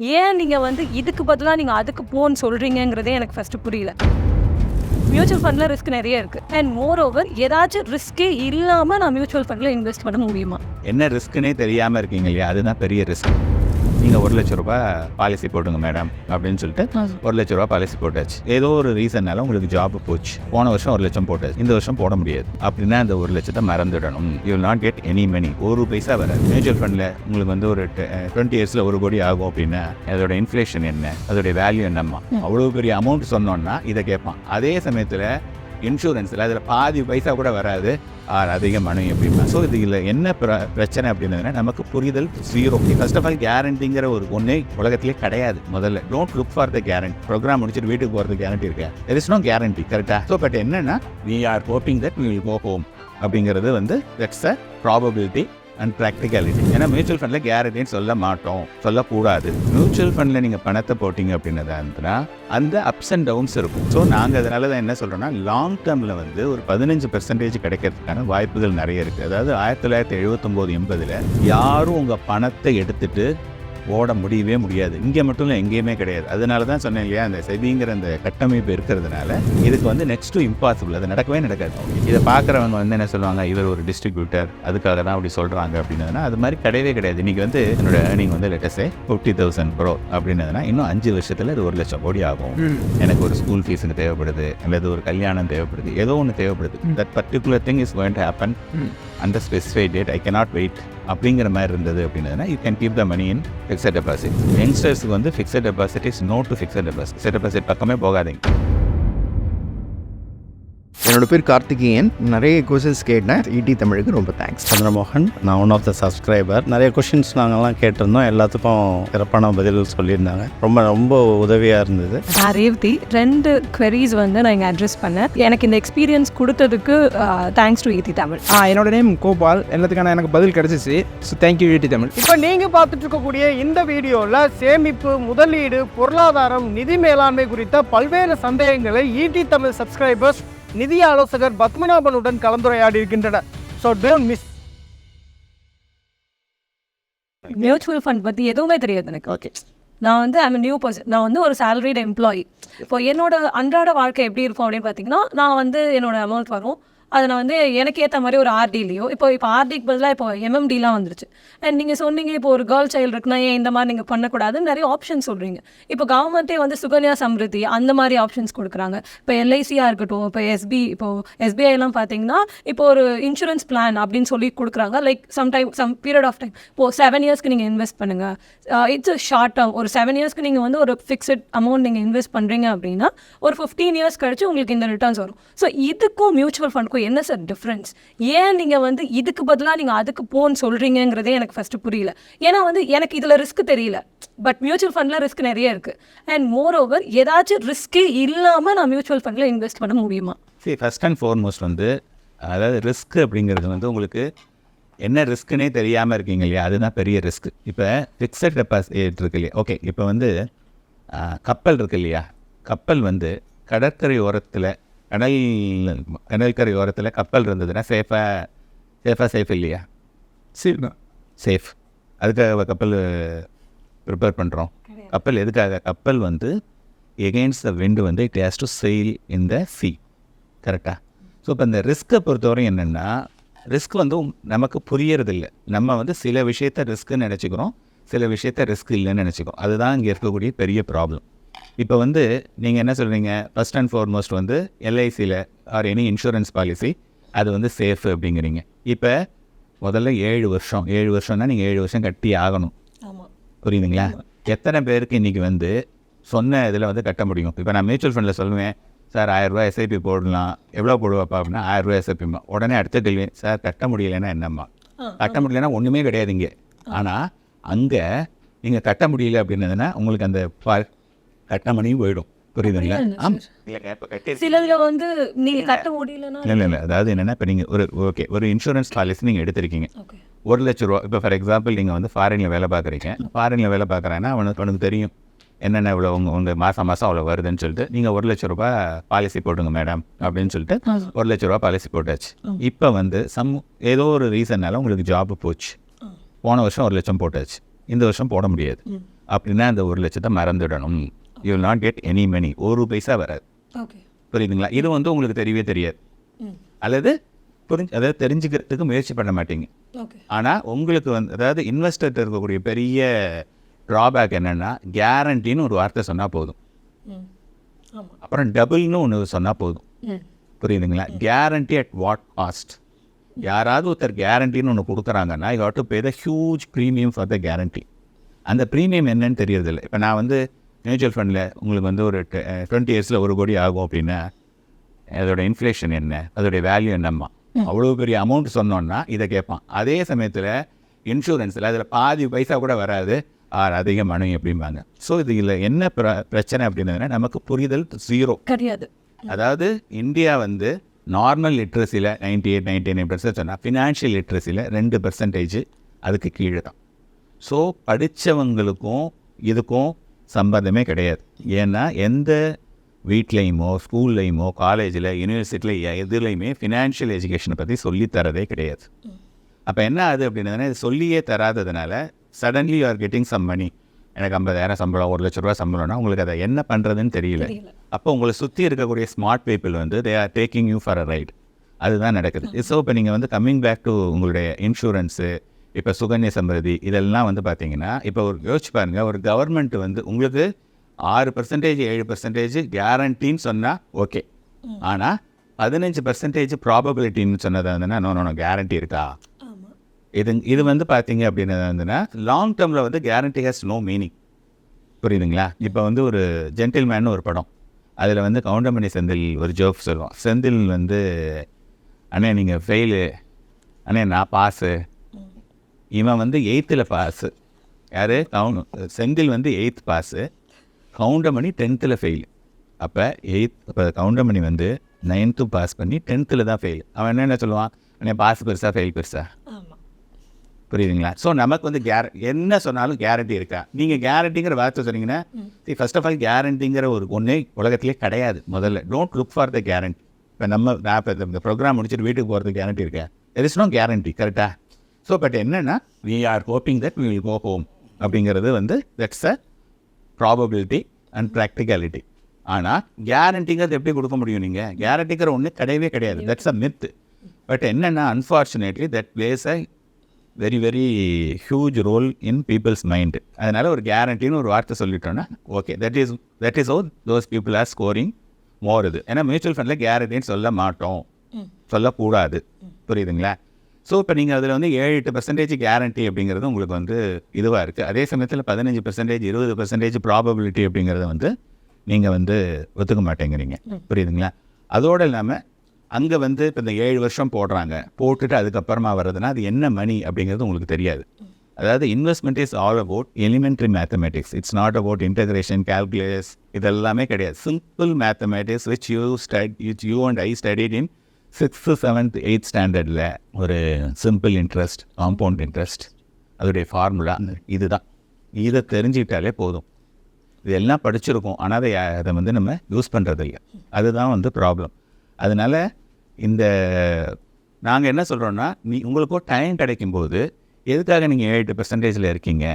ஏன் நீங்கள் வந்து இதுக்கு பதிலாக நீங்கள் அதுக்கு போன்னு சொல்கிறீங்கங்கிறதே எனக்கு ஃபஸ்ட்டு புரியல. மியூச்சுவல் ஃபண்டில் ரிஸ்க் நிறைய இருக்குது அண்ட் மோர் ஓவர் ஏதாச்சும் ரிஸ்க்கே இல்லாமல் நான் மியூச்சுவல் ஃபண்டில் இன்வெஸ்ட் பண்ண முடியுமா? என்ன ரிஸ்க்குனே தெரியாமல் இருக்கீங்க இல்லையா? அதுதான் பெரிய ரிஸ்க் நீங்கள் ஒரு லட்ச ரூபாய் பாலிசி போடுங்க மேடம் அப்படின்னு சொல்லிட்டு ஒரு லட்ச ரூபாய் பாலிசி போட்டாச்சு. ஏதோ ஒரு ரீசன்னால உங்களுக்கு ஜாப் போச்சு. போன வருஷம் ஒரு லட்சம் போட்டாச்சு. இந்த வருஷம் போட முடியாது. அப்படின்னா அந்த ஒரு லட்சத்தை மறந்துடணும். You not get any money ஒரு பைசா வராது மியூச்சுவல் ஃபண்டில் உங்களுக்கு வந்து ஒரு டுவெண்ட்டி இயர்ஸில் ஒரு கோடி ஆகும் அப்படின்னா அதோட இன்ஃப்ளேஷன் என்ன? அதோடைய வேல்யூ என்னம்மா? அவ்வளோ பெரிய அமௌண்ட் சொன்னோன்னா இதை கேட்பான். அதே சமயத்தில் இன்சூரன்ஸில் அதில் பாதி பைசா கூட வராது. ஆர் அதிக மனம் எப்படின்னா ஸோ இல்லை என்ன பிர- பிரச்சனை அப்படின்னா நமக்கு புரிதல் ஜீரோ ஃபர்ஸ்ட் ஆஃப் ஆல் கேரண்டிங்கிற ஒரு ஒன்றே உலகத்திலே கிடையாது முதல்ல. Don't look for the guarantee program முடிச்சுட்டு வீட்டுக்கு போகிறது கேரண்டி இருக்கா தெர் இஸ் நோ கேரண்டி கரெக்டாக ஸோ பட் என்னன்னா we are hoping that we will go home அப்படிங்கிறது வந்து that's a probability and practicality ஏன்னா மியூச்சுவல் ஃபண்டில் கேரண்டின்னு சொல்ல மாட்டோம். சொல்லக்கூடாது. மியூச்சுவல் ஃபண்டில் நீங்கள் பணத்தை போட்டிங்க அப்படின்னதா இருந்துன்னா அந்த அப்ஸ் அண்ட் டவுன்ஸ் இருக்கும். ஸோ நாங்கள் அதனால தான் என்ன சொல்கிறோம்னா லாங் டேர்மில் வந்து ஒரு பதினஞ்சு பெர்சன்டேஜ் கிடைக்கிறதுக்கான வாய்ப்புகள் நிறைய இருக்குது அதாவது ஆயிரத்தி தொள்ளாயிரத்தி எழுபத்தொம்போது எண்பதில் யாரும் உங்கள் பணத்தை எடுத்துகிட்டு ஓட முடியவே முடியாது. இங்கே மட்டும் இல்லை எங்கேயுமே கிடையாது. அதனால தான் சொன்னேன் இல்லையா அந்த செபிங்கிற அந்த கட்டமைப்பு இருக்கிறதுனால இதுக்கு வந்து நெக்ஸ்ட் டு இம்பாசிபிள் அது நடக்கவே நடக்காது. இதை பார்க்குறவங்க வந்து என்ன சொல்லுவாங்க இவர் ஒரு டிஸ்ட்ரிபியூட்டர் அதுக்காக தான் அப்படி சொல்கிறாங்க அப்படின்னதுனா அது மாதிரி கிடையவே கிடையாது. இன்றைக்கி வந்து என்னோட ஏர்னிங் வந்து let's say fifty thousand bro அப்படின்னதுனா இன்னும் அஞ்சு வருஷத்தில் இது ஒரு லட்சம் கோடி ஆகும். எனக்கு ஒரு ஸ்கூல் ஃபீஸுக்கு தேவைப்படுது அல்லது ஒரு கல்யாணம் தேவைப்படுது ஏதோ ஒன்று தேவைப்படுது. That particular thing is going to happen under specified date I cannot wait அப்படிங்கிற மாதிரி இருந்தது அப்படின்னா you can keep the money in fixed deposit யங்ஸ்டர்ஸுக்கு வந்து fixed deposit is no to fixed deposit fixed deposit பக்கமே போகாதீங்க. என்னோட பேர் கார்த்திகேயன். நிறைய கொஸ்டின்ஸ் கேட்டேன். ஈடி தமிழுக்கு ரொம்ப தேங்க்ஸ் சந்திரமோகன் நான் ஒன் ஆஃப் த சப்ஸ்கிரைபர் நிறைய கொஷின்ஸ் நாங்கள்லாம் கேட்டிருந்தோம். எல்லாத்துக்கும் சிறப்பான பதில் சொல்லியிருந்தாங்க. ரொம்ப ரொம்ப உதவியாக இருந்தது. நான் ரேவதி. ரெண்டு queries வந்து நான் இங்கே அட்ரஸ் பண்ணேன். எனக்கு இந்த எக்ஸ்பீரியன்ஸ் கொடுத்ததுக்கு தேங்க்ஸ் டு ஈதி தமிழ். ஆ என்னோட நேம் கோபால். எல்லாத்துக்கான எனக்கு பதில் கிடைச்சிச்சு. ஸோ தேங்க்யூ ஈட்டி தமிழ். இப்போ நீங்கள் பார்த்துட்டு இருக்கக்கூடிய இந்த வீடியோவில் சேமிப்பு முதலீடு பொருளாதாரம் நிதி மேலாண்மை குறித்த பல்வேறு சந்தேகங்களை ஈட்டி தமிழ் சப்ஸ்கிரைபர்ஸ் நிதி ஆலோசகர் பத்மநாபனுடன் கலந்துரையாடி இருக்கின்றனர் so don't miss mutual fund பற்றி எதுவுமே தெரியாது எனக்கு. ஓகே நான் வந்து ஐம் நியூ பர்சன் நான் வந்து ஒரு salaried எம்ப்ளாயி இப்போ என்னோட அன்றாட வாழ்க்கை எப்படி இருக்கும் அப்படின்னு பார்த்தீங்கன்னா நான் வந்து என்னோட அமௌண்ட் வரும். அதை நான் வந்து எனக்கு ஏற்ற மாதிரி ஒரு ஆர்டிலையோ இப்போ இப்போ ஆர்டிக்கு பதிலாக இப்போ எம்எம்டிலாம் வந்துருச்சு. அண்ட் நீங்கள் சொன்னீங்க இப்போ ஒரு கேர்ள் சைல்டு இருக்குன்னா ஏன் இந்த மாதிரி நீங்கள் பண்ணக்கூடாதுன்னு நிறைய ஆப்ஷன் சொல்கிறீங்க இப்போ கவர்மெண்ட்டே வந்து சுகன்யா சம்ருதி அந்த மாதிரி ஆப்ஷன்ஸ் கொடுக்குறாங்க. இப்போ எல்ஐசியாக இருக்கட்டும் இப்போ எஸ்பி இப்போ எஸ்பிஐலாம் பார்த்தீங்கன்னா இப்போ ஒரு இன்சூரன்ஸ் பிளான் அப்படின்னு சொல்லி கொடுக்குறாங்க. Like some time some period of time இப்போ செவன் இயர்ஸ்க்கு நீங்கள் இன்வெஸ்ட் பண்ணுங்கள் இட்ஸ் ஷார்ட் டேர்ம் ஒரு செவன் இயர்ஸ்க்கு நீங்கள் வந்து ஒரு ஃபிக்ஸட் அமௌண்ட் நீங்கள் இன்வெஸ்ட் பண்ணுறீங்க அப்படின்னா ஒரு ஃபிஃப்டீன் இயர்ஸ் கழிச்சு உங்களுக்கு இந்த ரிட்டர்ன்ஸ் வரும். ஸோ இதுக்கும் மியூச்சுவல் ஃபண்டுக்கும் என்ன சார் டிஃப்ரென்ஸ் ஏன் நீங்கள் வந்து இதுக்கு பதிலாக நீங்கள் அதுக்கு போன்னு சொல்கிறீங்கங்கிறதே எனக்கு ஃபஸ்ட்டு புரியல. ஏன்னா வந்து எனக்கு இதில் ரிஸ்க் தெரியல. பட் மியூச்சுவல் ஃபண்டில் ரிஸ்க் நிறைய இருக்குது அண்ட் மோர் ஓவர் ஏதாச்சும் ரிஸ்க்கே இல்லாமல் நான் மியூச்சுவல் ஃபண்டில் இன்வெஸ்ட் பண்ண முடியுமா? சரி ஃபஸ்ட் அண்ட் ஃபார்மோஸ்ட் வந்து அதாவது ரிஸ்க் அப்படிங்கிறது வந்து உங்களுக்கு என்ன ரிஸ்க்குனே தெரியாமல் இருக்கீங்க இல்லையா? அதுதான் பெரிய ரிஸ்க் இப்போ ஃபிக்ஸட் டெபாசிட் இருக்கு இல்லையா? ஓகே இப்போ வந்து கப்பல் இருக்கு இல்லையா? கப்பல் வந்து கடற்கரை ஓரத்தில் கடல் கடற்கரை ஓரத்தில் கப்பல் இருந்ததுன்னா சேஃபாக சேஃபாக சேஃப் இல்லையா சரி சேஃப் அதுக்காக கப்பல் ப்ரிப்பேர் பண்ணுறோம் கப்பல் எதுக்காக கப்பல் வந்து எகெயின்ஸ்ட் த wind வந்து it has to sail in the sea. கரெக்டாக ஸோ இப்போ இந்த ரிஸ்க்கை பொறுத்தவரை என்னென்னா ரிஸ்க் வந்து நமக்கு புரியறதில்ல நம்ம வந்து சில விஷயத்த ரிஸ்க்குன்னு நினச்சிக்கிறோம் சில விஷயத்த ரிஸ்க் இல்லைன்னு நினச்சிக்கிறோம் அதுதான் இங்கே இருக்கக்கூடிய பெரிய ப்ராப்ளம் இப்போ வந்து நீங்கள் என்ன சொல்கிறீங்க ஃபர்ஸ்ட் அண்ட் foremost வந்து எல்ஐசியில் ஆர் எனி இன்சூரன்ஸ் பாலிசி அது வந்து சேஃப் அப்படிங்கிறீங்க. இப்போ முதல்ல ஏழு வருஷம் ஏழு வருஷம்னா நீங்கள் ஏழு வருஷம் கட்டி ஆகணும். புரியுதுங்களா? எத்தனை பேருக்கு இன்றைக்கி வந்து சொன்ன இதில் வந்து கட்ட முடியும்? இப்போ நான் மியூச்சுவல் ஃபண்டில் சொல்லுவேன் சார் ஆயிரரூவா எஸ்ஐபி போடலாம். எவ்வளோ போடுவாப்பா அப்படின்னா ஆயிரரூவா எஸ்ஐபிமா உடனே அடுத்த கேள்வி சார் கட்ட முடியலைன்னா என்னம்மா? கட்ட முடியலன்னா ஒன்றுமே கிடையாது இங்கே. ஆனால் அங்கே நீங்கள் கட்ட முடியல அப்படின்னதுன்னா உங்களுக்கு அந்த ப- கட்ட மணியும் போயிடும். புரியுதுங்களா? ஆமாம் சிலதுல வந்து நீங்கள் கட்ட முடியலன்னா இல்லை இல்லை அதாவது என்னென்னா இப்போ நீங்கள் ஒரு ஓகே ஒரு இன்சூரன்ஸ் பாலிசி நீங்கள் எடுத்திருக்கீங்க. ஒரு லட்ச ரூபா இப்போ ஃபார் எக்ஸாம்பிள் நீங்கள் வந்து ஃபாரினில் வேலை பார்க்குறீங்க. ஃபாரினில் வேலை பார்க்குறேன்னா அவனுக்கு அவனுக்கு தெரியும். என்னென்ன இவ்வளோ உங்கள் உங்கள் மாதம் மாதம் அவ்வளோ வருதுன்னு சொல்லிட்டு நீங்கள் ஒரு லட்ச ரூபாய் பாலிசி போட்டுங்க மேடம் அப்படின்னு சொல்லிட்டு ஒரு லட்ச ரூபா பாலிசி போட்டாச்சு. இப்போ வந்து சம் ஏதோ ஒரு ரீசன்னால உங்களுக்கு ஜாப் போச்சு. போன வருஷம் ஒரு லட்சம் போட்டாச்சு. இந்த வருஷம் போட முடியாது. அப்படின்னா அந்த ஒரு லட்சத்தை மறந்துடணும். You not get any money ஒரு பைசா வராது. புரியுதுங்களா? இது வந்து உங்களுக்கு தெரியவே தெரியாது. அல்லது புரிஞ்சு அதாவது தெரிஞ்சுக்கிறதுக்கு முயற்சி பண்ண மாட்டீங்க. ஆனால் உங்களுக்கு வந்து அதாவது இன்வெஸ்டர்கிட்ட இருக்கக்கூடிய பெரிய ட்ராபேக் என்னென்னா கேரண்டின்னு ஒரு வார்த்தை சொன்னால் போதும். அப்புறம் டபுள்னு ஒன்று சொன்னால் போதும். புரியுதுங்களா? கேரண்டி அட் வாட் காஸ்ட் யாராவது ஒருத்தர் கேரண்டின்னு ஒன்று கொடுக்குறாங்கன்னா you have to pay the huge premium for the guarantee அந்த ப்ரீமியம் என்னன்னு தெரியறதில்ல. இப்போ நான் வந்து மியூச்சுவல் ஃபண்டில் உங்களுக்கு வந்து ஒரு டுவெண்ட்டி இயர்ஸில் ஒரு கோடி ஆகும் அப்படின்னா அதோட இன்ஃப்ளேஷன் என்ன அதோடைய வேல்யூ என்னம்மா? அவ்வளோ பெரிய அமௌண்ட் சொன்னோன்னா இதை கேட்பான். அதே சமயத்தில் இன்சூரன்ஸில் அதில் பாதி பைசா கூட வராது. ஆர் அதிக மணி அப்படிம்பாங்க. ஸோ இதில் என்ன பிர பிரச்சனை அப்படின்னா நமக்கு புரிதல் ஜீரோ கிடையாது. அதாவது இந்தியா வந்து normal லிட்ரஸியில் ninety eight ninety nine percent சொன்னால் ஃபினான்ஷியல் லிட்ரஸியில் ரெண்டு பர்சன்டேஜ் அதுக்கு கீழே தான். ஸோ படித்தவங்களுக்கும் இதுக்கும் சம்பந்தமே கிடையாது. ஏன்னா எந்த வீட்லேயுமோ ஸ்கூல்லையுமோ காலேஜில் யூனிவர்சிட்டியில் எதுலேயுமே ஃபினான்ஷியல் எஜுகேஷனை பற்றி சொல்லித் தரதே கிடையாது. அப்போ என்ன ஆகுது அப்படின்னா இது சொல்லியே தராததுனால suddenly you are getting some money எனக்கு ஐம்பதாயிரம் சம்பளம் ஒரு லட்ச ரூபா சம்பளம்னா உங்களுக்கு அதை என்ன பண்ணுறதுன்னு தெரியல. தெரியல. அப்போ உங்களை சுற்றி இருக்கக்கூடிய ஸ்மார்ட் பீப்புள் வந்து they are taking you for a ride அதுதான் நடக்குது. ஸோ இப்போ நீங்கள் வந்து கம்மிங் பேக் டு உங்களுடைய இன்சூரன்ஸு இப்போ சுகன்ய சம்பிரதி இதெல்லாம் வந்து பார்த்தீங்கன்னா இப்போ ஒரு யோசிச்சு பாருங்க ஒரு கவர்மெண்ட் வந்து உங்களுக்கு ஆறு பர்சன்டேஜ் ஏழு பர்சன்டேஜ் கேரண்டின்னு சொன்னால் ஓகே ஆனால் பதினஞ்சு பர்சன்டேஜ் ப்ராபபிலிட்டின்னு சொன்னது வந்துன்னா நோ நோ கேரண்டி இருக்கா? இது இது வந்து பார்த்தீங்க அப்படின்னு வந்துன்னா லாங் டேர்மில் வந்து கேரண்டி ஹேஸ் நோ மீனிங் புரியுதுங்களா? இப்போ வந்து ஒரு ஜென்டில்மேன் ஒரு படம். அதில் வந்து கவுண்டமணி செந்தில் ஒரு ஜோக் சொல்லுவோம் செந்தில் வந்து அண்ணே நீங்கள் ஃபெயிலு அண்ணே நான் பாஸு இவன் வந்து எயித்தில் பாஸு யார்? கவுன் செந்தில் வந்து எயித் பாஸு கவுண்டமணி டென்த்தில் ஃபெயில் அப்போ எயித் இப்போ கவுண்டமணி வந்து நைன்த்து பாஸ் பண்ணி டென்த்தில் தான் ஃபெயில் அவன் என்னென்ன சொல்லுவான்? அண்ணே பாஸ் பெருசா ஃபெயில் பெருசா? புரியுதுங்களா? ஸோ நமக்கு வந்து கேர என்ன சொன்னாலும் கேரண்டி இருக்கா? நீங்கள் கேரண்டிங்கிற வார்த்தை சொன்னீங்கன்னா ஃபர்ஸ்ட் ஆஃப் ஆல் கேரண்டிங்கிற ஒரு ஒன்றே உலகத்திலே கிடையாது. முதல்ல don't look for the guarantee இப்போ நம்ம நான் இப்போ இந்த ப்ரோக்ராம் முடிச்சுட்டு வீட்டுக்கு போகிறதுக்கு கேரண்டி இருக்கா? தெர் இஸ் நோ கேரண்டி கரெக்டாக ஸோ பட் என்னென்னா we are hoping that we will go home அப்படிங்கிறது வந்து that's a probability and practicality ஆனால் கேரண்டிங்கிறது எப்படி கொடுக்க முடியும் நீங்கள் கேரண்டிங்கிற ஒன்று கிடையவே கிடையாது. தட்ஸ் அ மித் பட் என்னென்னா unfortunately that plays a very very huge role in people's mind அதனால் ஒரு கேரண்டின்னு ஒரு வார்த்தை சொல்லிட்டோன்னா okay that is that is oh those people are scoring more இது. ஏன்னா மியூச்சுவல் ஃபண்டில் கேரண்டின்னு சொல்ல மாட்டோம். சொல்லக்கூடாது. புரியுதுங்களா? ஸோ இப்போ நீங்கள் அதில் வந்து ஏழு எட்டு பர்சன்டேஜ் கேரண்டி அப்படிங்கிறது உங்களுக்கு வந்து இதுவாக இருக்குது அதே சமயத்தில் பதினஞ்சு பர்சன்டேஜ் இருபது பர்சன்டேஜ் ப்ராபபிலிட்டி அப்படிங்கிறத வந்து நீங்கள் வந்து ஒத்துக்க மாட்டேங்கிறீங்க. புரியுதுங்களா? அதோடு இல்லாமல் அங்கே வந்து இப்போ இந்த ஏழு வருஷம் போடுறாங்க. போட்டுட்டு அதுக்கப்புறமா வர்றதுன்னா அது என்ன மணி அப்படிங்கிறது உங்களுக்கு தெரியாது. அதாவது investment is all about elementary mathematics it's not about integration calculus இதெல்லாமே கிடையாது. Simple mathematics which you stud which you and I studied in sixth seventh eighth ஸ்டாண்டர்டில் ஒரு சிம்பிள் இன்ட்ரெஸ்ட் காம்பவுண்ட் இன்ட்ரெஸ்ட் அதோடைய ஃபார்முலா இதுதான். இதை தெரிஞ்சுக்கிட்டாலே போதும். இதெல்லாம் படிச்சிருக்கோம். ஆனால் அதை அதை வந்து நம்ம யூஸ் பண்ணுறது இல்லை அதுதான் வந்து ப்ராப்ளம் அதனால் இந்த நாங்கள் என்ன சொல்கிறோன்னா நீ உங்களுக்கோ டைம் கிடைக்கும்போது எதுக்காக நீங்கள் ஏழு பர்சன்டேஜில் இருக்கீங்க?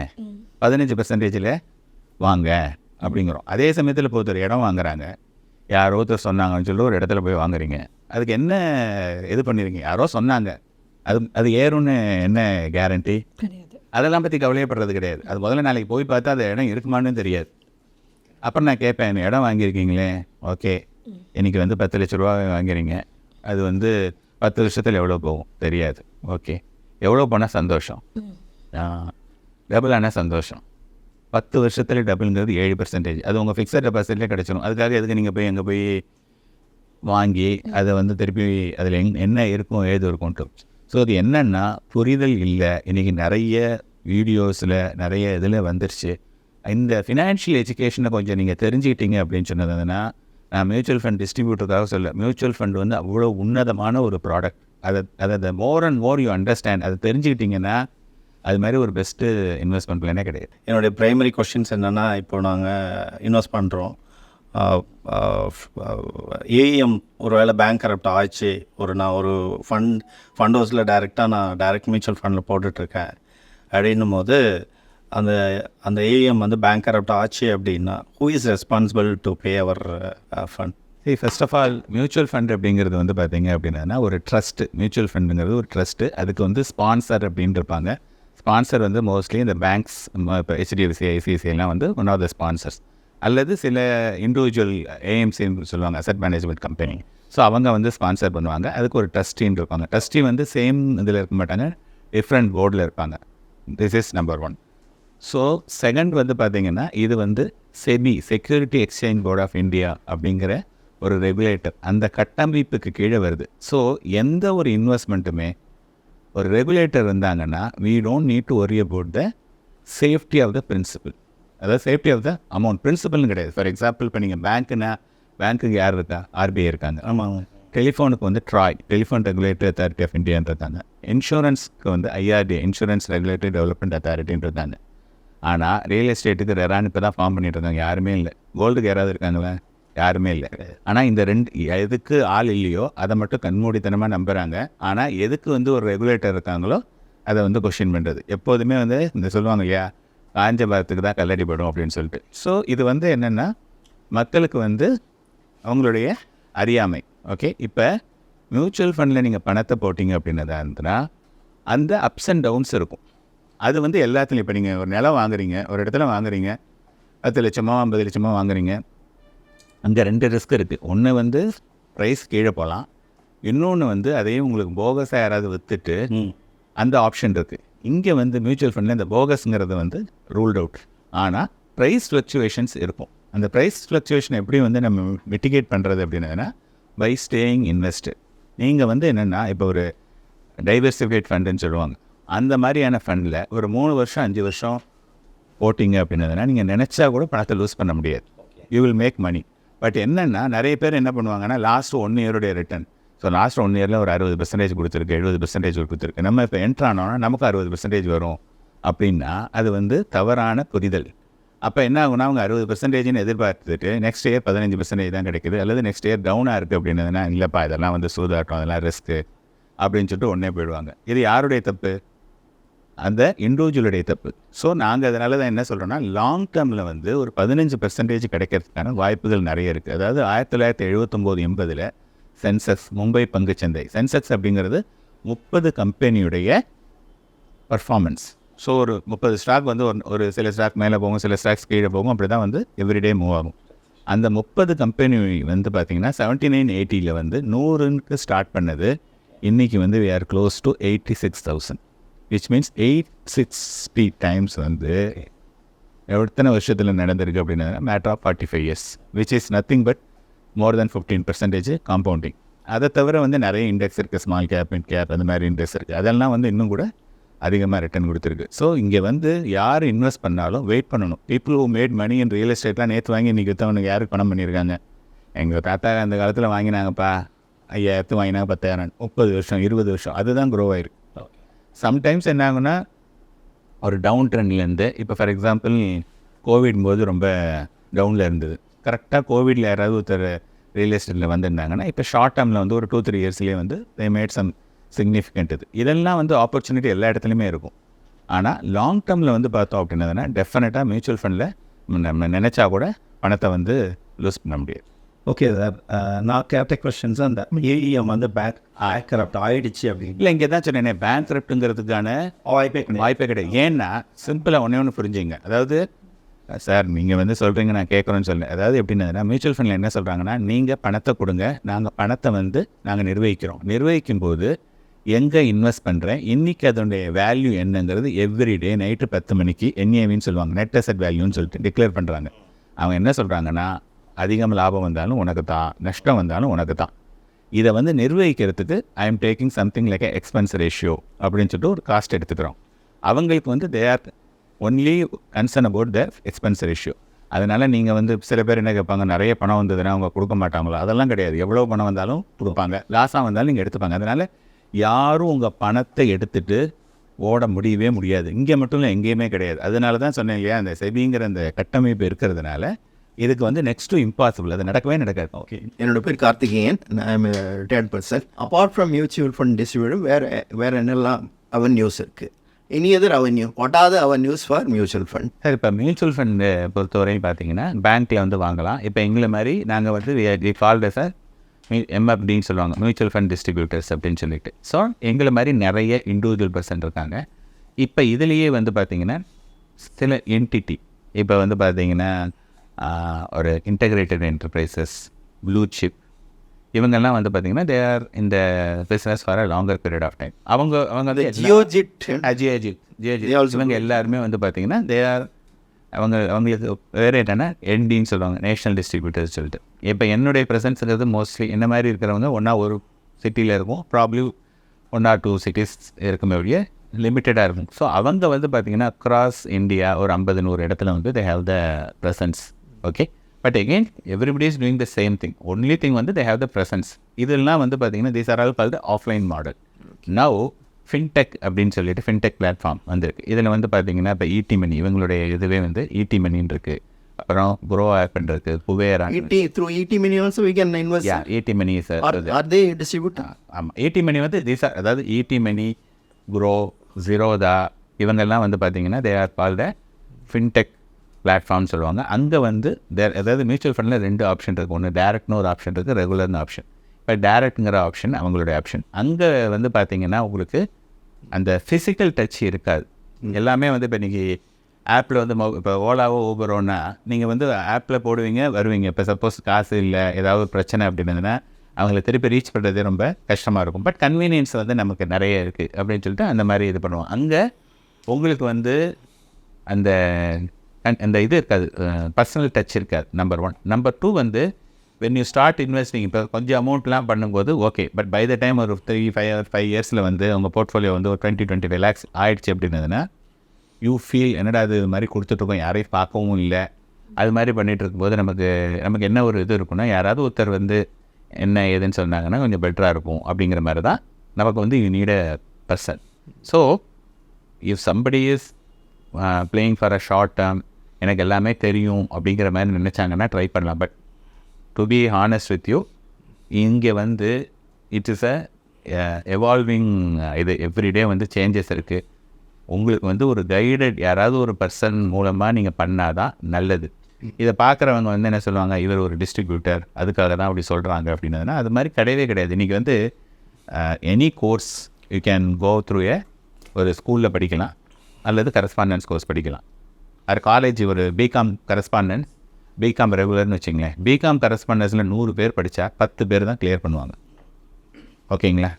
பதினஞ்சு பர்சன்டேஜில் வாங்க அப்படிங்கிறோம். அதே சமயத்தில் இப்போ ஒருத்தர் இடம் வாங்குறாங்க. யாரோ ஒருத்தர் சொன்னாங்கன்னு சொல்லி ஒரு இடத்துல போய் வாங்குறீங்க. அதுக்கு என்ன இது பண்ணிருக்கீங்க? யாரோ சொன்னாங்க. அது அது ஏறும்னு என்ன கேரண்டி அதெல்லாம் பற்றி கவலையப்படுறது கிடையாது. அது முதல்ல நாளைக்கு போய் பார்த்தா அந்த இடம் இருக்குமான்னு தெரியாது. அப்புறம் நான் கேட்பேன் "இந்த இடம் வாங்கியிருக்கீங்களே? ஓகே. இன்னைக்கு வந்து பத்து லட்ச ரூபா வாங்குறீங்க. அது வந்து பத்து வருஷத்தில் எவ்வளோ போகும்? தெரியாது. ஓகே. எவ்வளோ போனால் சந்தோஷம்? டபுள் ஆனால் சந்தோஷம். பத்து வருஷத்தில் டபுள்ங்கிறது ஏழு பர்சன்டேஜ் அது உங்கள் ஃபிக்ஸட் டெபாசிட்லேயே கிடச்சிடும் அதுக்காக எதுக்கு நீங்கள் போய் அங்கே போய் வாங்கி அதை வந்து திருப்பி அதில் எங் என்ன இருக்கும் ஏது இருக்கும்ட்டு ஸோ அது என்னென்னா புரிதல் இல்லை. இன்றைக்கி நிறைய வீடியோஸில் நிறைய இதில் வந்துருச்சு. இந்த ஃபினான்ஷியல் எஜுகேஷனை கொஞ்சம் நீங்கள் தெரிஞ்சுக்கிட்டீங்க அப்படின்னு சொன்னதுன்னா நான் மியூச்சுவல் ஃபண்ட் டிஸ்ட்ரிபியூட்டருக்காக சொல்ல மியூச்சுவல் ஃபண்ட் வந்து அவ்வளோ உன்னதமான ஒரு ப்ராடக்ட் அதை அதை more and more you understand அதை தெரிஞ்சுக்கிட்டிங்கன்னா அது மாதிரி ஒரு பெஸ்ட்டு இன்வெஸ்ட்மெண்ட் பிளானே கிடையாது. என்னுடைய ப்ரைமரி கொஷின்ஸ் என்னென்னா இப்போ நாங்கள் இன்வெஸ்ட் பண்ணுறோம் ஏஎம் ஒரு வேளை பேங்க் கரப்ட் ஆச்சு ஒரு நான் ஒரு ஃபண்ட் ஃபண்ட் ஹவுஸில் டைரெக்டாக நான் டைரக்ட் மியூச்சுவல் ஃபண்டில் போட்டுட்ருக்கேன். அப்படின்னும் போது அந்த அந்த ஏஎம் வந்து பேங்க் கரப்ட் ஆச்சு அப்படின்னா who is responsible to pay our fund சரி first of all mutual fund அப்படிங்கிறது வந்து பார்த்தீங்க அப்படின்னா ஒரு ட்ரஸ்ட் மியூச்சுவல் ஃபண்டுங்கிறது ஒரு ட்ரஸ்ட்டு அதுக்கு வந்து ஸ்பான்சர் அப்படின்னு இருப்பாங்க ஸ்பான்சர் வந்து மோஸ்ட்லி இந்த பேங்க்ஸ் இப்போ ஹெச்டிஎஃப்சி ஐசிஐசிஐலாம் வந்து ஒன் ஆஃப் த ஸ்பான்சர்ஸ் அல்லது சில இண்டிவிஜுவல் ஏஎம்சின்னு சொல்லுவாங்க அசட் மேனேஜ்மெண்ட் கம்பெனி ஸோ அவங்க வந்து ஸ்பான்சர் பண்ணுவாங்க. அதுக்கு ஒரு ட்ரஸ்டின்னு இருப்பாங்க. ட்ரஸ்டி வந்து சேம் இதில் இருக்க மாட்டாங்க. டிஃப்ரெண்ட் போர்டில் இருப்பாங்க. This is number one so second வந்து பார்த்திங்கன்னா இது வந்து SEBI security exchange board of India அப்படிங்கிற ஒரு ரெகுலேட்டர் அந்த கட்டமைப்புக்கு கீழே வருது. ஸோ எந்த ஒரு இன்வெஸ்ட்மெண்ட்டுமே ஒரு ரெகுலேட்டர் இருந்தாங்கன்னா we don't need to worry about the safety of the principal அதாவது சேஃப்டி ஆஃப் த அமௌண்ட் பிரின்சிபல்னு கிடையாது. ஃபார் எக்ஸாம்பிள் இப்போ நீங்கள் பேங்க்குனா பேங்க்குக்கு யார் இருக்கா? ஆர்பிஐ இருக்காங்க. ஆமாங்க டெலிஃபோனுக்கு வந்து TRAI telephone regulatory authority of இந்தியான்னு இருக்காங்க இன்சூரன்ஸ்க்கு வந்து ஐஆர்டி இன்சூரன்ஸ் ரெகுலேட்டரி டெவலப்மெண்ட் அத்தாரிட்டின்னு இருக்காங்க ஆனால் ரியல் எஸ்டேட்டுக்கு ரெரான் இப்போ தான் ஃபார்ம் பண்ணிட்டு இருக்காங்க யாருமே இல்லை. கோல்டுக்கு யாராவது இருக்காங்களா? யாருமே இல்லை. ஆனால் இந்த ரெண்டு எதுக்கு ஆள் இல்லையோ அதை மட்டும் கண்மூடித்தனமாக நம்புகிறாங்க ஆனால் எதுக்கு வந்து ஒரு ரெகுலேட்டர் இருக்காங்களோ அதை வந்து கொஷின் பண்ணுறது எப்போதுமே வந்து இந்த சொல்லுவாங்க இல்லையா? காஞ்ச மரத்துக்கு தான் கல்லடிப்படும் அப்படின்னு சொல்லிட்டு. ஸோ இது வந்து என்னென்னா மக்களுக்கு வந்து அவங்களுடைய அறியாமை ஓகே இப்போ மியூச்சுவல் ஃபண்டில் நீங்கள் பணத்தை போட்டிங்க அப்படின்னதா இருந்ததுன்னா அந்த அப்ஸ் அண்ட் டவுன்ஸ் இருக்கும். அது வந்து எல்லாத்துலையும் இப்போ நீங்கள் ஒரு நிலம் வாங்குறீங்க ஒரு இடத்துல வாங்குறீங்க பத்து லட்சமோ ஐம்பது லட்சமோ வாங்குறீங்க அங்கே ரெண்டு ரிஸ்க் இருக்குது ஒன்று வந்து ப்ரைஸ் கீழே போகலாம் இன்னொன்று வந்து அதையும் உங்களுக்கு போகஸாக யாராவது விற்றுட்டு அந்த ஆப்ஷன் இருக்குது இங்கே வந்து மியூச்சுவல் ஃபண்டில் இந்த போகஸ்ங்கிறது வந்து ரூல்ட் அவுட் ஆனால் ப்ரைஸ் ஃப்ளக்சுவேஷன்ஸ் இருக்கும். அந்த ப்ரைஸ் ஃப்ளக்சுவேஷன் எப்படி வந்து நம்ம மிட்டிகேட் பண்ணுறது அப்படின்னா பை ஸ்டேயிங் இன்வெஸ்டட் நீங்கள் வந்து என்னென்னா இப்போ ஒரு டைவர்சிஃபைட் ஃபண்டுன்னு சொல்லுவாங்க. அந்த மாதிரியான ஃபண்டில் ஒரு மூணு வருஷம் அஞ்சு வருஷம் போட்டிங்க அப்படின்னதுனா நீங்கள் நினச்சா கூட பணத்தை லூஸ் பண்ண முடியாது. You will make money but என்னென்னா நிறைய பேர் என்ன பண்ணுவாங்கன்னா லாஸ்ட் ஒன் இயருடைய ரிட்டர்ன் ஸோ லாஸ்ட் ஒன் இயரில் ஒரு அறுபது பெர்சன்டேஜ் கொடுத்துருக்கு எழுபது பெர்சன்டேஜ் கொடுத்துருக்கு. நம்ம இப்போ என்ட்ரு ஆனோன்னா நமக்கு அறுபது பெர்சன்டேஜ் வரும். அப்படின்னா அது வந்து தவறான புரிதல். அப்போ என்ன ஆகுனா அவங்க அறுபது பெர்சன்டேஜ்னு எதிர்பார்த்துட்டு நெக்ஸ்ட் இயர் பதினஞ்சு பெர்சன்டேஜ் தான் கிடைக்குது. அல்லது நெக்ஸ்ட் இயர் டவுனாக இருக்குது அப்படின்னதுனா இல்லைப்பா இதெல்லாம் வந்து சூதாட்டம் அதெல்லாம் ரிஸ்க்கு அப்படின்னு சொல்லிட்டு ஒன்றே போயிடுவாங்க. இது யாருடைய தப்பு? அந்த இண்டிவிஜுவலுடைய தப்பு. ஸோ நாங்கள் அதனால தான் என்ன சொல்கிறோன்னா லாங் டேர்மில் வந்து ஒரு பதினஞ்சு பெர்சன்டேஜ் கிடைக்கிறதுக்கான வாய்ப்புகள் நிறைய இருக்குது அதாவது ஆயிரத்தி தொள்ளாயிரத்தி எழுபத்தொம்போது எண்பதில் சென்செக்ஸ் மும்பை பங்குச்சந்தை சென்செக்ஸ் அப்படிங்கிறது முப்பது கம்பெனியுடைய பர்ஃபார்மன்ஸ் ஸோ ஒரு முப்பது ஸ்டாக் வந்து ஒரு ஒரு சில ஸ்டாக் மேலே போகும் சில ஸ்டாக்ஸ் கீழே போகும். அப்படி தான் வந்து எவ்ரிடே மூவ் ஆகும். அந்த முப்பது கம்பெனி வந்து பார்த்திங்கன்னா செவன்ட்டி நைன் எயிட்டியில் வந்து நூறுக்கு ஸ்டார்ட் பண்ணது. இன்றைக்கி வந்து we are close to eighty six thousand which means eight sixty times வந்து எத்தனை வருஷத்தில் நடந்திருக்கு அப்படின்னா matter of forty five years which is nothing but more then fifteen percentage compounding அதை தவிர வந்து நிறைய இண்டெக்ஸ் இருக்குது ஸ்மால் கேப் மிட் கேப் அந்த மாதிரி இண்டெக்ஸ் இருக்குது அதெல்லாம் வந்து இன்னும் கூட அதிகமாக ரிட்டர்ன் கொடுத்துருக்கு. ஸோ இங்கே வந்து யார் இன்வெஸ்ட் பண்ணாலும் வெயிட் பண்ணணும். People who made money in real எஸ்டேட்லாம் நேற்று வாங்கி இன்றைக்கி விற்றவனுக்கு யாருக்கு பணம் பண்ணியிருக்காங்க? எங்கள் தாத்தா அந்த காலத்தில் வாங்கினாங்கப்பா ஐயாயிரத்து வாங்கினாங்க பத்தாயிரம். முப்பது வருஷம் இருபது வருஷம். அதுதான் க்ரோ ஆயிருக்கு. சம்டைம்ஸ் என்ன ஒரு டவுன் ட்ரெண்ட்லேருந்து இப்போ ஃபார் எக்ஸாம்பிள் கோவிட் போது ரொம்ப டவுனில் இருந்தது. கரெக்டாக கோவிடில் யாராவது ஒருத்தர் ரியல் எஸ்டேட்டில் வந்திருந்தாங்கன்னா இப்போ ஷார்ட் டேர்மில் வந்து ஒரு டூ த்ரீ இயர்ஸ்லேயே வந்து தே மேட் சம் சிக்னிஃபிகண்ட் இது. இதெல்லாம் வந்து ஆப்பர்ச்சுனிட்டி எல்லா இடத்துலையுமே இருக்கும். ஆனால் லாங் டேர்மில் வந்து பார்த்தோம் அப்படின்னதுன்னா டெஃபினட்டாக மியூச்சுவல் ஃபண்டில் நம்ம நினச்சா கூட பணத்தை வந்து லூஸ் பண்ண முடியாது. ஓகே சார் நான் கேட்ட கொஷின்ஸ் அந்த ஏஇஎம் வந்து பேங்க் கரப்ட் ஆயிடுச்சு அப்படின்னு. இல்லை இங்கே தான் சொன்னேனே பேங்க் கிரிப்ட்டுங்கிறதுக்கான வாய்ப்பே வாய்ப்பே கிடையாது. ஏன்னா சிம்பிளாக ஒன்றே ஒன்று புரிஞ்சுங்க. அதாவது சார் நீங்கள் வந்து சொல்கிறீங்க நான் கேட்குறேன்னு சொல்லுங்கள் அதாவது எப்படின்னா மியூச்சுவல் ஃபண்டில் என்ன சொல்கிறாங்கன்னா நீங்கள் பணத்தை கொடுங்க நாங்கள் பணத்தை வந்து நாங்கள் நிர்வகிக்கிறோம். நிர்வகிக்கும் போது எங்கே இன்வெஸ்ட் பண்ணுறேன் இன்றைக்கி அதனுடைய வேல்யூ என்னங்கிறது எவ்ரிடே நைட்டு பத்து மணிக்கு என்ஏவின்னு சொல்லுவாங்க நெட் அசட் வேல்யூன்னு சொல்லிட்டு டிக்ளேர் பண்ணுறாங்க அவங்க என்ன சொல்கிறாங்கன்னா அதிகம் லாபம் வந்தாலும் உனக்கு தான் நஷ்டம் வந்தாலும் உனக்கு தான். இதை வந்து நிர்வகிக்கிறதுக்கு I am taking something like expense ratio அப்படின்னு சொல்லிட்டு ஒரு காஸ்ட் எடுத்துக்கிறோம். அவங்களுக்கு வந்து they are only concern about the expense ratio அதனால் நீங்கள் வந்து சில பேர் என்ன கேட்பாங்க நிறைய பணம் வந்ததுன்னா அவங்க கொடுக்க மாட்டாங்களோ? அதெல்லாம் கிடையாது. எவ்வளோ பணம் வந்தாலும் கொடுப்பாங்க. லாஸாக வந்தாலும் நீங்கள் எடுத்துப்பாங்க. அதனால் யாரும் உங்கள் பணத்தை எடுத்துகிட்டு ஓட முடியவே முடியாது. இங்கே மட்டும் இல்லை எங்கேயுமே கிடையாது. அதனால தான் சொன்னேன் இல்லையா அந்த செபிங்கிற அந்த கட்டமைப்பு இருக்கிறதுனால இதுக்கு வந்து நெக்ஸ்ட் இம்பாசிபிள் அது நடக்கவே நடக்காது. ஓகே என்னோட பேர் கார்த்திகேயன். நான் retired person apart from mutual fund distributor வேறு வேறு என்னெல்லாம் அவென்யூஸ் இருக்குது any other avenue what are the avenues for mutual fund sir இப்போ மியூச்சுவல் ஃபண்டு பொறுத்தவரையும் பார்த்தீங்கன்னா பேங்க்கில் வந்து வாங்கலாம். இப்போ எங்களை மாதிரி நாங்கள் வந்து கால்டு சார் எம்எஃப்டின்னு சொல்லுவாங்க. மியூச்சுவல் ஃபண்ட் டிஸ்ட்ரிபியூட்டர்ஸ் அப்படின்னு சொல்லிட்டு. ஸோ எங்களை மாதிரி நிறைய இண்டிவிஜுவல் பர்சன் இருக்காங்க. இப்போ இதுலேயே வந்து பார்த்தீங்கன்னா சில என்டிட்டி இப்போ வந்து பார்த்தீங்கன்னா ஒரு இன்டகிரேட்டட் என்டர்பிரைசஸ் ப்ளூ சிப் இவங்கெல்லாம் வந்து பார்த்தீங்கன்னா தே ஆர் இந்த business for a longer period of time அவங்க அவங்க வந்து ஜியோஜிட் They also இவங்க எல்லாருமே வந்து பார்த்தீங்கன்னா தே ஆர் அவங்க அவங்களுக்கு வேறு என்னென்னா என்டின்னு சொல்லுவாங்க நேஷனல் டிஸ்ட்ரிபியூட்டர்ஸ் சொல்லிட்டு. இப்போ என்னுடைய ப்ரெசன்ஸ்ங்கிறது மோஸ்ட்லி இந்த மாதிரி இருக்கிறவங்க ஒன்றா ஒரு சிட்டியில் இருக்கும். Probably one or two cities இருக்குமே ஒழிய லிமிட்டடாக இருக்கும். ஸோ அவங்க வந்து பார்த்தீங்கன்னா அக்ராஸ் இந்தியா ஒரு ஐம்பது நூறு இடத்துல வந்து they have the presence okay but again everybody is doing the same thing only thing வந்து தே ஹேவ் த ப்ரெசன்ஸ் இதெல்லாம் வந்து பார்த்தீங்கன்னா these are all call the offline model now fintech அப்படின்னு சொல்லிட்டு ஃபின்டெக் பிளாட்ஃபார்ம் வந்திருக்கு. இதில் வந்து பார்த்தீங்கன்னா இப்போ ஈடி மணி இவங்களுடைய இதுவே வந்து ஈடி மணின்னு இருக்கு. அப்புறம் குரோ ஆப்னு இருக்கு Kuvera ET through ET money also we can invest yeah ET money sir are they distribute ஆமாம் ஏடி மணி வந்து தீஸ் ஆர் அதாவது ஏடி மணி குரோ ஜீரோதா இவங்கெல்லாம் வந்து பார்த்தீங்கன்னா they are called fintech platform சொல்லுவாங்க. அங்கே வந்து தேர் அதாவது மியூச்சுவல் ஃபண்டில் ரெண்டு ஆப்ஷன் இருக்குது ஒன்று டேரக்ட்னு ஒரு ஆப்ஷன் இருக்குது ரெகுலர்னு ஆப்ஷன் இப்போ டேரக்ட்ங்கிற ஆப்ஷன் அவங்களுடைய ஆப்ஷன் அங்கே வந்து பார்த்தீங்கன்னா உங்களுக்கு அந்த ஃபிசிக்கல் டச் இருக்காது. எல்லாமே வந்து இப்போ இன்றைக்கி ஆப்பில் வந்து இப்போ ஓலாவோ ஊபரோன்னா நீங்கள் வந்து ஆப்பில் போடுவீங்க வருவீங்க. இப்போ சப்போஸ் காசு இல்லை ஏதாவது பிரச்சனை அப்படின்னதுன்னா அவங்கள திருப்பி ரீச் பண்ணுறதே ரொம்ப கஷ்டமாக இருக்கும். பட் கன்வீனியன்ஸ் வந்து நமக்கு நிறைய இருக்குது அப்படின்னு சொல்லிட்டு அந்த மாதிரி இது பண்ணுவோம். அங்கே உங்களுக்கு வந்து அந்த அண்ட் அந்த இது இருக்காது. பர்சனல் டச் இருக்காது நம்பர் ஒன் நம்பர் டூ வந்து வென் யூ ஸ்டார்ட் இன்வெஸ்டிங் இப்போ கொஞ்சம் அமௌண்ட்லாம் பண்ணும்போது okay but by the time ஒரு த்ரீ ஃபைவ் ஃபைவ் இயர்ஸில் வந்து உங்கள் போர்ட்ஃபோலியோ வந்து ஒரு டுவெண்ட்டி டுவெண்ட்டி ஃபைவ் லேக்ஸ் ஆயிடுச்சு அப்படின்னதுன்னா யூ ஃபீல் என்னடா அது மாதிரி கொடுத்துட்ருக்கோம் யாரையும் பார்க்கவும் இல்லை. அது மாதிரி பண்ணிகிட்டு இருக்கும்போது நமக்கு நமக்கு என்ன ஒரு இது இருக்குன்னா யாராவது ஒருத்தர் வந்து என்ன ஏதுன்னு சொன்னாங்கன்னா கொஞ்சம் பெட்டராக இருக்கும் அப்படிங்கிற மாதிரி தான் நமக்கு வந்து you need a person so if somebody is playing for a short term எனக்கு எல்லாமே தெரியும் அப்படிங்கிற மாதிரி நினச்சாங்கன்னா ட்ரை பண்ணலாம். But to be honest with you இங்கே வந்து இட் இஸ் அ எவால்விங் இது எவ்ரிடே வந்து சேஞ்சஸ் இருக்குது உங்களுக்கு வந்து ஒரு கைடட் யாராவது ஒரு பர்சன் மூலமாக நீங்கள் பண்ணாதான் நல்லது. இதை பார்க்குறவங்க வந்து என்ன சொல்லுவாங்க? இவர் ஒரு டிஸ்ட்ரிபியூட்டர் அதுக்காக தான் அப்படி சொல்கிறாங்க அப்படின்னதுனா அது மாதிரி கிடையவே கிடையாது. இன்றைக்கி வந்து any course you can go through a ஒரு ஸ்கூலில் படிக்கலாம். அல்லது கரஸ்பாண்டன்ஸ் கோர்ஸ் படிக்கலாம். அது காலேஜ் ஒரு பிகாம் கரஸ்பாண்டன்ஸ் பிகாம் ரெகுலர்னு வச்சுங்களேன். பிகாம் கரஸ்பாண்டன்ஸில் நூறு பேர் படித்தா பத்து பேர் தான் கிளியர் பண்ணுவாங்க. ஓகேங்களா?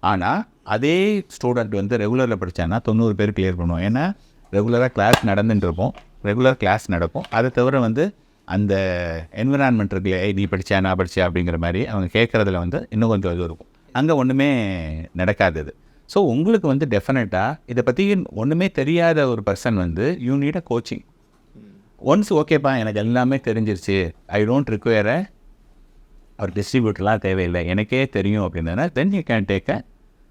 ஆனால் அதே ஸ்டூடெண்ட் வந்து ரெகுலரில் படித்தான்னா தொண்ணூறு பேர் கிளியர் பண்ணுவோம் ஏன்னா ரெகுலராக கிளாஸ் நடந்துட்டு இருப்போம். ரெகுலர் கிளாஸ் நடக்கும். அதை தவிர வந்து அந்த என்விரான்மெண்ட் இருக்குல்ல "ஏய், நீ படிச்சா நான் படிச்சா அப்படிங்கிற மாதிரி அவங்க கேட்குறதுல வந்து இன்னும் கொஞ்சம் இது இருக்கும். அங்கே ஒன்றுமே நடக்காது அது. ஸோ உங்களுக்கு வந்து டெஃபினட்டாக இதை பற்றி ஒன்றுமே தெரியாத ஒரு பர்சன் வந்து you need a coaching once ஓகேப்பா எனக்கு எல்லாமே தெரிஞ்சிருச்சு. ஐ டோன்ட் ரிக்வயர் அவர் டிஸ்ட்ரிபியூட்டர்லாம் தேவையில்லை. எனக்கே தெரியும் அப்படின்னா then you can take a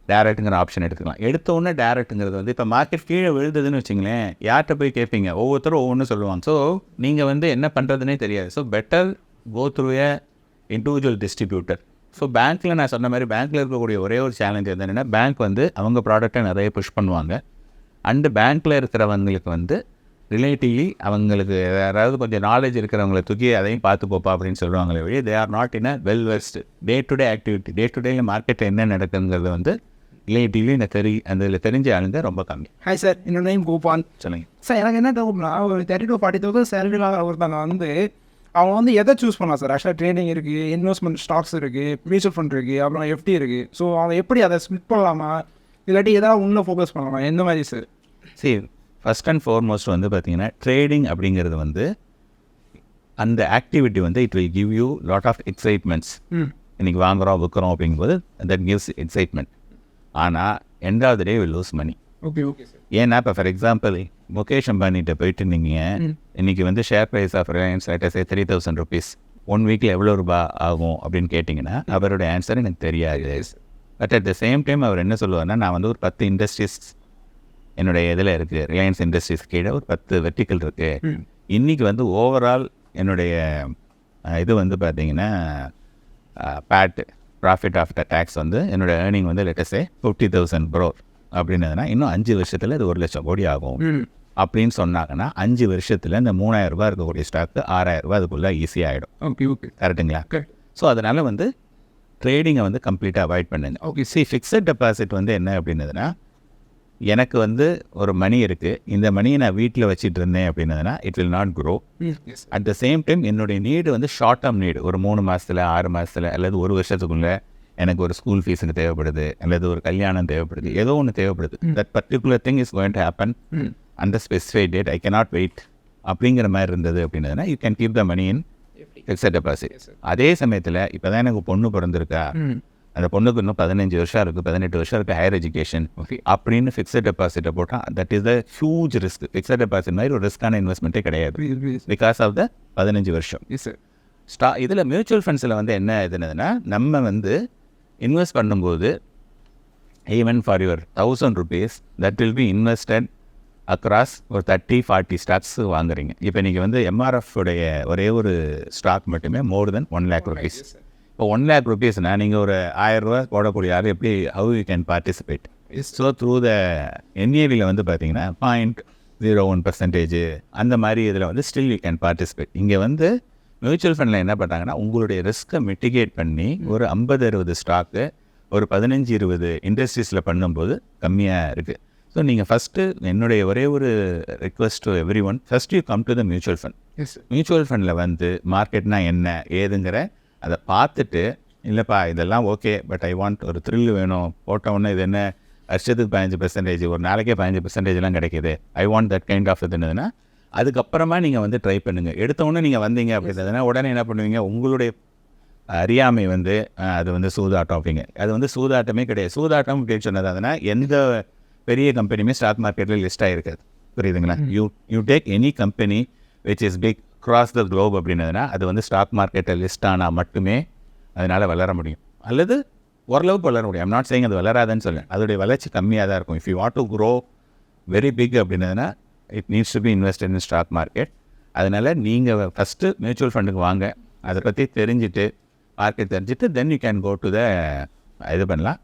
டேரக்ட்டுங்கிற option எடுத்துக்கலாம். எடுத்த உடனே டேரக்ட்டுங்கிறது வந்து இப்போ மார்க்கெட் கீழே விழுதுன்னு வச்சுங்களேன் யார்கிட்ட போய் கேட்பீங்க ஒவ்வொருத்தரும் ஒவ்வொன்றும் சொல்லுவாங்க. ஸோ நீங்கள் வந்து என்ன பண்ணுறதுனே தெரியாது. So better go through a individual distributor so பேங்க்கில் நான் சொன்ன மாதிரி பேங்க்கில் இருக்கக்கூடிய ஒரே ஒரு சேலஞ்ச் என்னென்னா பேங்க் வந்து அவங்க ப்ராடக்ட்டை நிறைய புஷ் பண்ணுவாங்க. அண்டு பேங்க்கில் இருக்கிறவங்களுக்கு வந்து ரிலேட்டிவ்லி அவங்களுக்கு யாராவது கொஞ்சம் நாலேஜ் இருக்கிறவங்களை தூக்கி அதையும் பார்த்து போப்பா அப்படின்னு சொல்லுவாங்களே வழி they are not in a well versed day to day activity day to day மார்க்கெட்டில் என்ன நடக்குங்கிறது வந்து ரிலேட்டிவ்லி இந்த தெரி அந்த இதில் தெரிஞ்ச ஆளுங்க ரொம்ப கம்மி. ஹாய் சார் என்னோட நேம் கோபால். சொல்லுங்க. சார் எனக்கு என்ன டவுட்னா ஒரு தேர்ட்டி டு ஃபார்ட்டி தௌசண்ட் சேலரிலாம் ஒருத்தவங்க வந்து அவங்க வந்து எதை சூஸ் பண்ணலாம் சார் ஆக்சுவலாக ட்ரேடிங் இருக்குது இன்வெஸ்ட்மெண்ட் ஸ்டாக்ஸ் இருக்குது மியூச்சுவல் ஃபண்ட் இருக்குது அப்புறம் எஃப்டி இருக்குது ஸோ அவங்க எப்படி அதை ஸ்பிட் பண்ணலாமா? இல்லாட்டி எதாவது உள்ள ஃபோக்கஸ் பண்ணலாமா? எந்த மாதிரி சார் சரி ஃபஸ்ட் அண்ட் ஃபார்மோஸ்ட் வந்து பார்த்தீங்கன்னா ட்ரேடிங் அப்படிங்கிறது வந்து அந்த ஆக்டிவிட்டி வந்து it will give you lot of excitements இன்றைக்கி வாங்குகிறோம் விற்கிறோம் அப்படிங்கும்போது தட் கிவ்ஸ் எக்ஸைட்மெண்ட் ஆனால் end of the day will lose money okay okay sir ஏன்னா இப்போ ஃபார் எக்ஸாம்பிள் முகேஷ் அம்பானிட்ட போயிட்டு நீங்கள் இன்றைக்கி வந்து share price of Reliance latest three thousand rupees one வீக்கில் எவ்வளோ ரூபாய் ஆகும் அப்படின்னு கேட்டிங்கன்னா அவருடைய ஆன்சர் எனக்கு தெரியாது but at the same time அவர் என்ன சொல்லுவார்னா நான் வந்து ஒரு பத்து இண்டஸ்ட்ரீஸ் என்னுடைய இதில் இருக்குது ரிலையன்ஸ் இண்டஸ்ட்ரீஸ் கீழே ஒரு பத்து வெர்டிக்கல் இருக்குது இன்றைக்கி வந்து ஓவரால் என்னுடைய இது வந்து பார்த்தீங்கன்னா பேட் ப்ராஃபிட் ஆஃப்டர் டேக்ஸ் வந்து என்னோட ஏர்னிங் வந்து let's say fifty thousand bro அப்படின்னதுன்னா இன்னும் அஞ்சு வருஷத்தில் இது ஒரு லட்சம் கோடி ஆகும். அப்படின்னு சொன்னாங்கன்னா அஞ்சு வருஷத்தில் இந்த மூணாயிரம் ரூபாய் இருக்கக்கூடிய ஸ்டாக்கு ஆறாயிரம் ரூபாய் அதுக்குள்ளே ஈஸியாக ஆகிடும் கரெக்டுங்களா. ஸோ அதனால் வந்து ட்ரேடிங்கை வந்து கம்ப்ளீட்டாக அவாய்ட் பண்ணுங்க. ஓகே சி ஃபிக்ஸட் டெபாசிட் வந்து என்ன அப்படின்னதுன்னா எனக்கு வந்து ஒரு மணி இருக்குது இந்த மணியை நான் வீட்டில் வச்சுட்டு இருந்தேன் அப்படின்னதுன்னா it will not grow at the same time என்னுடைய நீடு வந்து ஷார்ட் டேர்ம் நீடு ஒரு மூணு மாதத்தில் ஆறு மாதத்தில் அல்லது ஒரு வருஷத்துக்குள்ளே எனக்கு ஒரு ஸ்கூல் ஃபீஸுக்கு தேவைப்படுது அல்லது ஒரு கல்யாணம் தேவைப்படுது ஏதோ ஒன்று தேவைப்படுது. That particular thing is going to happen அந்த specified date I cannot wait அப்படிங்கிற மாதிரி இருந்தது அப்படின்னதுன்னா you can keep the money in fixed deposit அதே சமயத்தில் இப்போ தான் எனக்கு பொண்ணு பிறந்திருக்கா? அந்த பொண்ணுக்கு இன்னும் பதினஞ்சு வருஷம் இருக்குது பதினெட்டு வருஷம் இருக்குது ஹையர் எஜுகேஷன் ஓகே அப்படின்னு ஃபிக்ஸட் டெபாசிட்டை போட்டால் that is the huge risk fixed deposit மாதிரி ஒரு ரிஸ்க்கான இன்வெஸ்ட்மெண்ட்டே கிடையாது. பிகாஸ் ஆஃப் த பதினஞ்சு வருஷம். ஸ்டா இதில் மியூச்சுவல் ஃபண்ட்ஸில் வந்து என்ன இதுனதுன்னா நம்ம வந்து இன்வெஸ்ட் பண்ணும்போது even for your thousand rupees that will be invested across ஒரு தேர்ட்டி ஃபார்ட்டி ஸ்டாக்ஸ் வாங்குறீங்க. இப்போ நீங்கள் வந்து எம்ஆர்எஃப் உடைய ஒரே ஒரு ஸ்டாக் மட்டுமே more then one lakh rupees இப்போ ஒன் லேக் ருபீஸ்னால் நீங்கள் ஒரு ஆயிரம் ரூபாய் போடக்கூடிய ஆள் எப்படி how you can participate so through the என்ஏவியில் வந்து பார்த்தீங்கன்னா பாயிண்ட் ஜீரோ ஒன் பர்சன்டேஜ் அந்த மாதிரி இதில் வந்து ஸ்டில் யூ கேன் பார்ட்டிசிபேட் இங்கே வந்து மியூச்சுவல் ஃபண்டில் என்ன பண்ணுறாங்கன்னா உங்களுடைய ரிஸ்க்கை மிட்டிகேட் பண்ணி ஒரு ஐம்பது அறுபது ஸ்டாக்கு ஒரு பதினஞ்சு இருபது இண்டஸ்ட்ரீஸில் பண்ணும்போது கம்மியாக இருக்குது ஸோ நீங்கள் ஃபஸ்ட்டு என்னுடைய ஒரே ஒரு request to everyone first you come to the mutual fund yes mutual ஃபண்டில் வந்து மார்க்கெட்னா என்ன ஏதுங்கிற அதை பார்த்துட்டு இல்லைப்பா இதெல்லாம் ஓகே பட் ஐ வாண்ட் ஒரு த்ரில் வேணும். போட்ட உடனே இது என்ன வருஷத்துக்கு பதினஞ்சு பெர்சன்டேஜ் ஒரு நாளைக்கே பதினஞ்சு பெர்சன்டேஜ்லாம் கிடைக்கிது. I want that kind of இதுன்னு அதுக்கப்புறமா நீங்கள் வந்து ட்ரை பண்ணுங்கள் எடுத்த உடனே நீங்கள் வந்தீங்க அப்படின்றதுனா உடனே என்ன பண்ணுவீங்க? உங்களுடைய அறியாமை வந்து அது வந்து சூதாட்டம் அப்படிங்க அது வந்து சூதாட்டமே கிடையாது. சூதாட்டம் அப்படின்னு சொன்னது அதுனா எந்த பெரிய கம்பெனியுமே ஸ்டாக் மார்க்கெட்டில் லிஸ்ட் ஆகிருக்காது புரியுதுங்களா? You you take any company which is big cross the globe அப்படின்னதுனா அது வந்து ஸ்டாக் மார்க்கெட்டில் லிஸ்ட் ஆனால் மட்டுமே அதனால் வளர முடியும். அல்லது ஓரளவுக்கு வளர முடியும். ஐம் நாட் சேயிங் அது வளராதுன்னு சொல்லுவேன் அதோடைய வளர்ச்சி கம்மியாக தான் இருக்கும். If you want to grow very big அப்படின்னதுனா it needs to be invest in stock market அதனால் நீங்கள் ஃபஸ்ட்டு மியூச்சுவல் ஃபண்டுக்கு வாங்க. அதை பற்றி தெரிஞ்சுட்டு மார்க்கெட் தெரிஞ்சுட்டு then you can go to the இது பண்ணலாம்.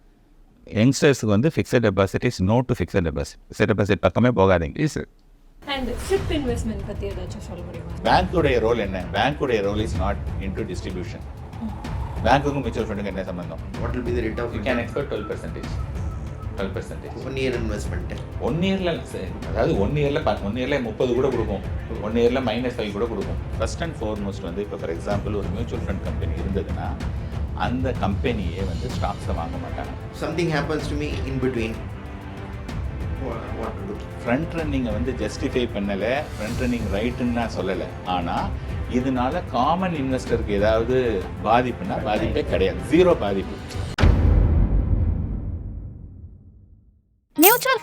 யங்ஸ்டர்ஸுக்கு வந்து fixed deposit is no to fixed deposit fixed deposit பக்கமே போகாதீங்க. Yes sir and SIP investment பற்றி ஏதாச்சும் சொல்ல முடியுமா? பேங்க்குடைய ரோல் என்ன? பேங்க்குடைய role is not into distribution பேங்க்குக்கும் mutual ஃபண்டுக்கும் என்ன சம்பந்தம்? What will be the rate of you can expect twelve percentage twelve percentage one year investment one இயரில் அதாவது ஒன் இயரில் ஒன் இயரில் முப்பது கூட கொடுக்கும் ஒன் இயரில் மைனஸ் ஃபைவ் கூட கொடுக்கும் ஃபர்ஸ்ட் அண்ட் ஃபார்மோஸ்ட் வந்து இப்போ ஃபார் எக்ஸாம்பிள் ஒரு மியூச்சுவல் ஃபண்ட் கம்பெனி இருந்ததுன்னா அந்த கம்பெனியே வந்து ஸ்டாக்ஸை வாங்க மாட்டாங்க. Something happens to me in between front ரன்னிங்கை வந்து ஜஸ்டிஃபை பண்ணலை. ஃப்ரண்ட் ரன்னிங் ரைட்டுன்னு நான் சொல்லலை. ஆனால் இதனால காமன் இன்வெஸ்டருக்கு ஏதாவது பாதிப்புனா பாதிப்பே கிடையாது. ஜீரோ பாதிப்பு.